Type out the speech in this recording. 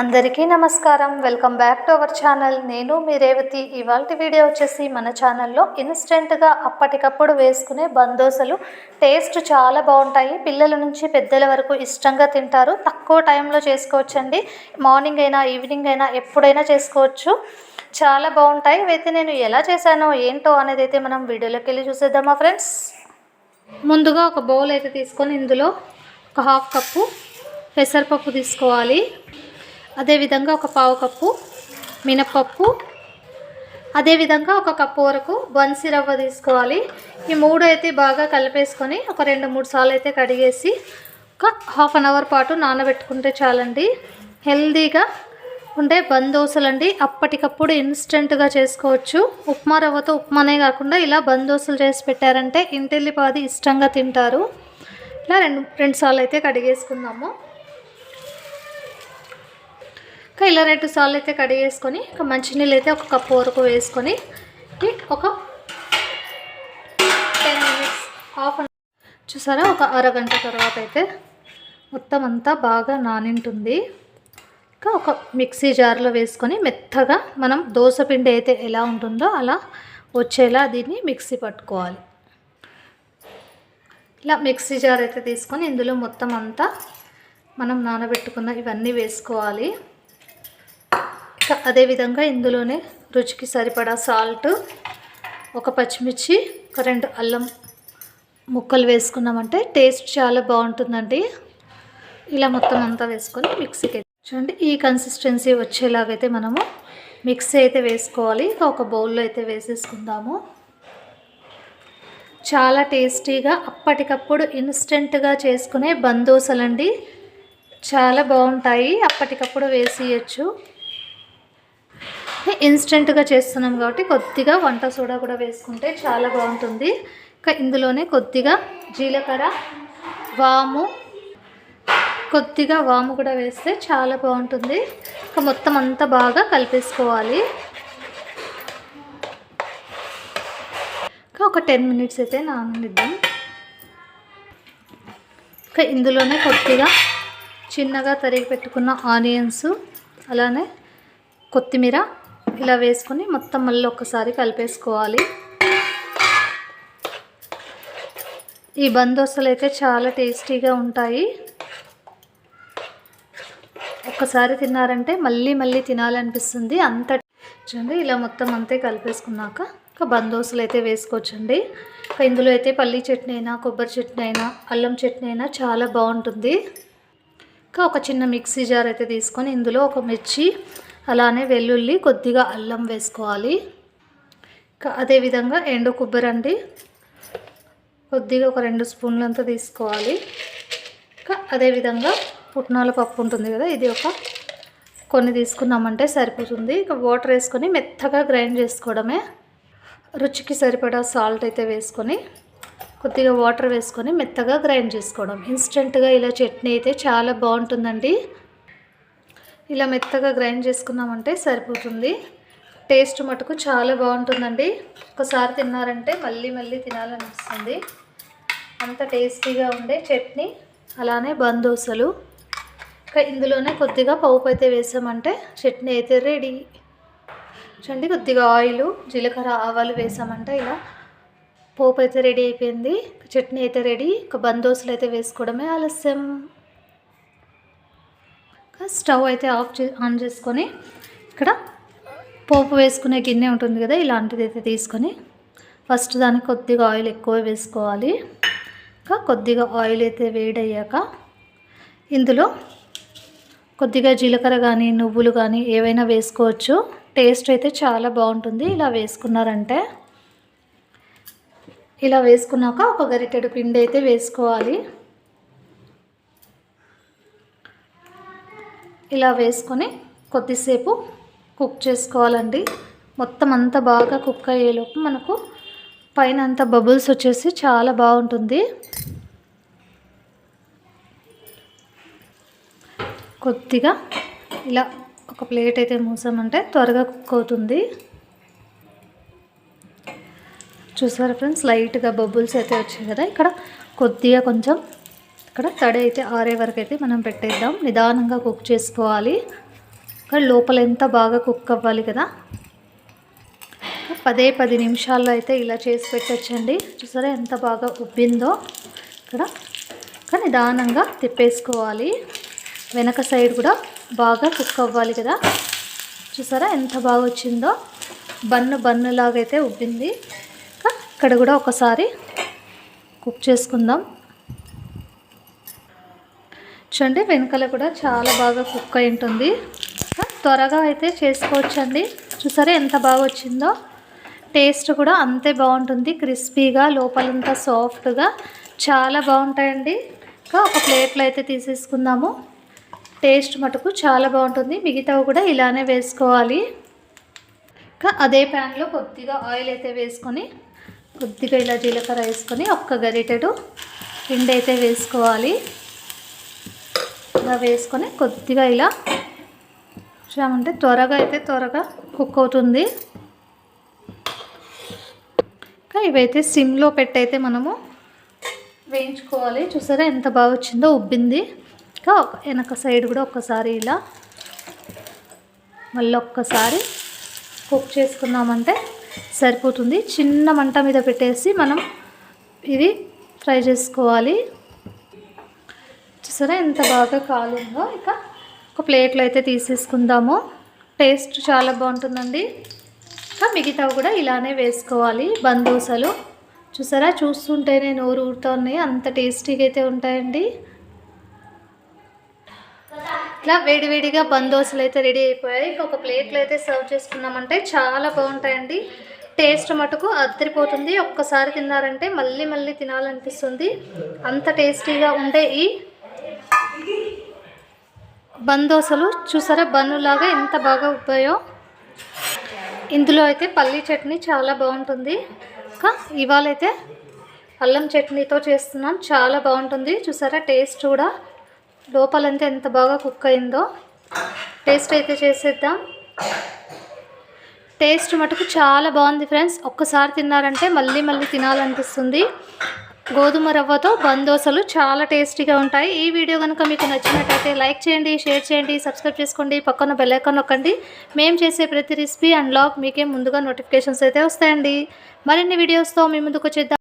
అందరికీ నమస్కారం. Welcome back to our channel నేను మీ రేవతి. ఇవాళ వీడియో వచ్చేసి మన ఛానల్లో ఇన్స్టెంట్గా అప్పటికప్పుడు వేసుకునే బందోసలు. టేస్ట్ చాలా బాగుంటాయి. పిల్లల నుంచి పెద్దల వరకు ఇష్టంగా తింటారు. తక్కువ టైంలో చేసుకోవచ్చండి. మార్నింగ్ అయినా ఈవినింగ్ అయినా ఎప్పుడైనా చేసుకోవచ్చు. చాలా బాగుంటాయి. అయితే నేను ఎలా చేశానో ఏంటో అనేది అయితే మనం వీడియోలోకి వెళ్ళి చూసేద్దామా ఫ్రెండ్స్ ముందుగా ఒక బౌల్ అయితే తీసుకొని ఇందులో ఒక హాఫ్ కప్పు పెసరపప్పు తీసుకోవాలి. అదేవిధంగా ఒక పావు కప్పు మినపప్పు అదేవిధంగా ఒక కప్పు వరకు బన్సీ రవ్వ తీసుకోవాలి. ఈ మూడు అయితే బాగా కలిపేసుకొని ఒక రెండు మూడు సార్లు అయితే కడిగేసి ఒక హాఫ్ అన్ అవర్ పాటు నానబెట్టుకుంటే చాలండి. హెల్దీగా ఉండే బందోసలు అండి అప్పటికప్పుడు ఇన్స్టెంట్గా చేసుకోవచ్చు. ఉప్మా రవ్వతో ఉప్మానే కాకుండా ఇలా బందోసలు చేసి పెట్టారంటే ఇంటిల్లిపాది ఇష్టంగా తింటారు. ఇలా రెండు రెండు సార్లు అయితే కడిగేసుకుందాము. ఇంకా ఇలా రెండు సార్లు అయితే కడిగేసుకొని ఒక మంచినీళ్ళు అయితే ఒక కప్పు వరకు వేసుకొని ఒక టెన్ మినిట్స్ హాఫ్ అన్ చూసారా? ఒక అరగంట తర్వాత అయితే మొత్తం అంతా బాగా నానింటుంది. ఇంకా ఒక మిక్సీ జార్లో వేసుకొని మెత్తగా మనం దోశ పిండి అయితే ఎలా ఉంటుందో అలా వచ్చేలా దీన్ని మిక్సీ పట్టుకోవాలి. ఇలా మిక్సీ జార్ అయితే తీసుకొని ఇందులో మొత్తం అంతా మనం నానబెట్టుకున్న ఇవన్నీ వేసుకోవాలి. అదేవిధంగా ఇందులోనే రుచికి సరిపడా సాల్ట్ ఒక పచ్చిమిర్చి ఒక రెండు అల్లం ముక్కలు వేసుకున్నామంటే టేస్ట్ చాలా బాగుంటుందండి. ఇలా మొత్తం అంతా వేసుకొని మిక్సీకి చూడండి ఈ కన్సిస్టెన్సీ వచ్చేలాగైతే మనము మిక్సీ అయితే వేసుకోవాలి. ఒక బౌల్లో అయితే వేసేసుకుందాము. చాలా టేస్టీగా అప్పటికప్పుడు ఇన్స్టెంట్గా చేసుకునే బందోసలండి. చాలా బాగుంటాయి అప్పటికప్పుడు వేసేయచ్చు. ఇన్స్టెంట్గా చేస్తున్నాం కాబట్టి కొద్దిగా వంట సోడా కూడా వేసుకుంటే చాలా బాగుంటుంది. ఇంకా ఇందులోనే కొద్దిగా జీలకర్ర వాము కొద్దిగా వాము కూడా వేస్తే చాలా బాగుంటుంది. ఇంకా మొత్తం అంతా బాగా కలిపేసుకోవాలి. ఇంకా ఒక టెన్ మినిట్స్ అయితే నాననిద్దాం. ఇంకా ఇందులోనే కొద్దిగా చిన్నగా తరిగి పెట్టుకున్న ఆనియన్స్ అలానే కొత్తిమీర ఇలా వేసుకొని మొత్తం మళ్ళీ ఒక్కసారి కలిపేసుకోవాలి. ఈ బందోసలు అయితే చాలా టేస్టీగా ఉంటాయి. ఒక్కసారి తిన్నారంటే మళ్ళీ మళ్ళీ తినాలనిపిస్తుంది. అంత చూడండి ఇలా మొత్తం అంతే కలిపేసుకున్నాక ఇంకా బందోసలు అయితే వేసుకోవచ్చండి. ఇంకా ఇందులో అయితే పల్లీ చట్నీ అయినా కొబ్బరి చట్నీ అయినా అల్లం చట్నీ అయినా చాలా బాగుంటుంది. ఇంకా ఒక చిన్న మిక్సీ జార్ అయితే తీసుకొని ఇందులో ఒక మిర్చి అలానే వెల్లుల్లి కొద్దిగా అల్లం వేసుకోవాలి. అదేవిధంగా ఎండు కొబ్బరి అండి. కొద్దిగా ఒక రెండు స్పూన్లంతా తీసుకోవాలి. ఇంకా అదేవిధంగా పుట్నాల పప్పు ఉంటుంది కదా ఇది ఒక కొన్ని తీసుకున్నామంటే సరిపోతుంది. ఇక వాటర్ వేసుకొని మెత్తగా గ్రైండ్ చేసుకోవడమే. రుచికి సరిపడా సాల్ట్ అయితే వేసుకొని కొద్దిగా వాటర్ వేసుకొని మెత్తగా గ్రైండ్ చేసుకోవడం. ఇన్స్టెంట్గా ఇలా చట్నీ అయితే చాలా బాగుంటుందండి. ఇలా మెత్తగా గ్రైండ్ చేసుకున్నామంటే సరిపోతుంది. టేస్ట్ మటుకు చాలా బాగుంటుందండి. ఒకసారి తిన్నారంటే మళ్ళీ మళ్ళీ తినాలనిపిస్తుంది. అంత టేస్టీగా ఉండే చట్నీ అలానే బందోసలు. ఇంకా ఇందులోనే కొద్దిగా పప్పు అయితే వేసామంటే చట్నీ అయితే రెడీ. చూడండి కొద్దిగా ఆయిల్ జీలకర్ర ఆవాలు వేసామంటే ఇలా పోపు అయితే రెడీ అయిపోయింది. చట్నీ అయితే రెడీ. ఇంకా బందోసులు అయితే వేసుకోవడమే ఆలస్యం. స్టవ్ అయితే ఆఫ్ చే ఆన్ చేసుకొని ఇక్కడ పోపు వేసుకునే గిన్నె ఉంటుంది కదా ఇలాంటిది అయితే తీసుకొని ఫస్ట్ దానికి కొద్దిగా ఆయిల్ ఎక్కువ వేసుకోవాలి. ఇంకా కొద్దిగా ఆయిల్ అయితే వేడయ్యాక ఇందులో కొద్దిగా జీలకర్ర కానీ నువ్వులు కానీ ఏవైనా వేసుకోవచ్చు. టేస్ట్ అయితే చాలా బాగుంటుంది ఇలా వేసుకున్నారంటే. ఇలా వేసుకున్నాక ఒక గరిటెడు పిండి అయితే వేసుకోవాలి. ఇలా వేసుకొని కొద్దిసేపు కుక్ చేసుకోవాలండి. మొత్తం అంతా బాగా కుక్ అయ్యేలోపు మనకు పైన అంతా బబుల్స్ వచ్చేసి చాలా బాగుంటుంది. కొద్దిగా ఇలా ఒక ప్లేట్ అయితే మూసామంటే త్వరగా కుక్ అవుతుంది. చూసారా ఫ్రెండ్స్ లైట్గా బబుల్స్ అయితే వచ్చాయి కదా. ఇక్కడ కొద్దిగా కొంచెం ఇక్కడ తడి అయితే ఆరే వరకు అయితే మనం పెట్టేద్దాం. నిదానంగా కుక్ చేసుకోవాలి. కానీ లోపల ఎంత బాగా కుక్ అవ్వాలి కదా. పదే పది నిమిషాల్లో అయితే ఇలా చేసి పెట్టచ్చండి. చూసారా ఎంత బాగా ఉబ్బిందో. ఇక్కడ కానీ నిదానంగా తిప్పేసుకోవాలి. వెనక సైడ్ కూడా బాగా కుక్ అవ్వాలి కదా. చూసారా ఎంత బాగా వచ్చిందో. బన్ను బన్నులాగైతే ఉబ్బింది. ఇక్కడ కూడా ఒకసారి కుక్ చేసుకుందాం. చూడండి వెనకాల కూడా చాలా బాగా కుక్ అయి ఉంటుంది. త్వరగా అయితే చేసుకోవచ్చండి. చూసారా ఎంత బాగా వచ్చిందో? టేస్ట్ కూడా అంతే బాగుంటుంది. క్రిస్పీగా లోపలంతా సాఫ్ట్గా చాలా బాగుంటాయండి. ఇంకా ఒక ప్లేట్లో అయితే తీసేసుకుందాము. టేస్ట్ మటుకు చాలా బాగుంటుంది. మిగతావి కూడా ఇలానే వేసుకోవాలి. ఇంకా అదే ప్యాన్లో కొద్దిగా ఆయిల్ అయితే వేసుకొని కొద్దిగా ఇలా జీలకర్ర వేసుకొని ఒక్క గరిటెడు పిండి అయితే వేసుకోవాలి. ఇలా వేసుకొని కొద్దిగా ఇలా చూసామంటే త్వరగా అయితే త్వరగా కుక్ అవుతుంది. ఇంకా ఇవైతే సిమ్లో పెట్టయితే మనము వేయించుకోవాలి. చూసారా ఎంత బాగా వచ్చిందో ఉబ్బింది. ఇంకా వెనక సైడ్ కూడా ఒక్కసారి ఇలా మళ్ళీ ఒక్కసారి కుక్ చేసుకున్నామంటే సరిపోతుంది. చిన్న మంట మీద పెట్టేసి మనం ఇది ఫ్రై చేసుకోవాలి. చూసారా ఎంత బాగా కాలిందో ఇక ఒక ప్లేట్లో అయితే తీసేసుకుందాము. టేస్ట్ చాలా బాగుంటుందండి. ఇంకా మిగతావి కూడా ఇలానే వేసుకోవాలి బందోసలు. చూసారా చూస్తుంటేనే నోరు ఊరుతున్నాయి అంత టేస్టీగా అయితే ఉంటాయండి. ఇట్లా వేడివేడిగా బందోసలు అయితే రెడీ అయిపోయాయి. ఇంకొక ప్లేట్లో అయితే సర్వ్ చేసుకున్నామంటే చాలా బాగుంటాయండి. టేస్ట్ మటుకు అద్దరిపోతుంది. ఒక్కసారి తిన్నారంటే మళ్ళీ మళ్ళీ తినాలనిపిస్తుంది. అంత టేస్టీగా ఉండే ఈ బందోసలు చూసారా? బన్నులాగా ఎంత బాగా ఉబ్బాయో. ఇందులో అయితే పల్లీ చట్నీ చాలా బాగుంటుంది. ఇంకా ఇవాళ అయితే అల్లం చట్నీతో చేస్తున్నాం. చాలా బాగుంటుంది. చూసారా? టేస్ట్ కూడా. లోపలంతా ఎంత బాగా కుక్ అయిందో. టేస్ట్ అయితే చేసేద్దాం. టేస్ట్ మటుకు చాలా బాగుంది ఫ్రెండ్స్. ఒక్కసారి తిన్నారంటే మళ్ళీ మళ్ళీ తినాలనిపిస్తుంది. గోధుమ రవ్వతో బందోసలు చాలా టేస్టీగా ఉంటాయి. ఈ వీడియో కనుక మీకు నచ్చినట్టయితే లైక్ చేయండి షేర్ చేయండి సబ్స్క్రైబ్ చేసుకోండి పక్కన బెల్లైకాన్ నొక్కండి. మేము చేసే ప్రతి రెసిపీ అండ్ లాగ్ మీకే ముందుగా నోటిఫికేషన్స్ అయితే వస్తాయండి. మరిన్ని వీడియోస్తో మీ ముందుకు వచ్చేద్దాం.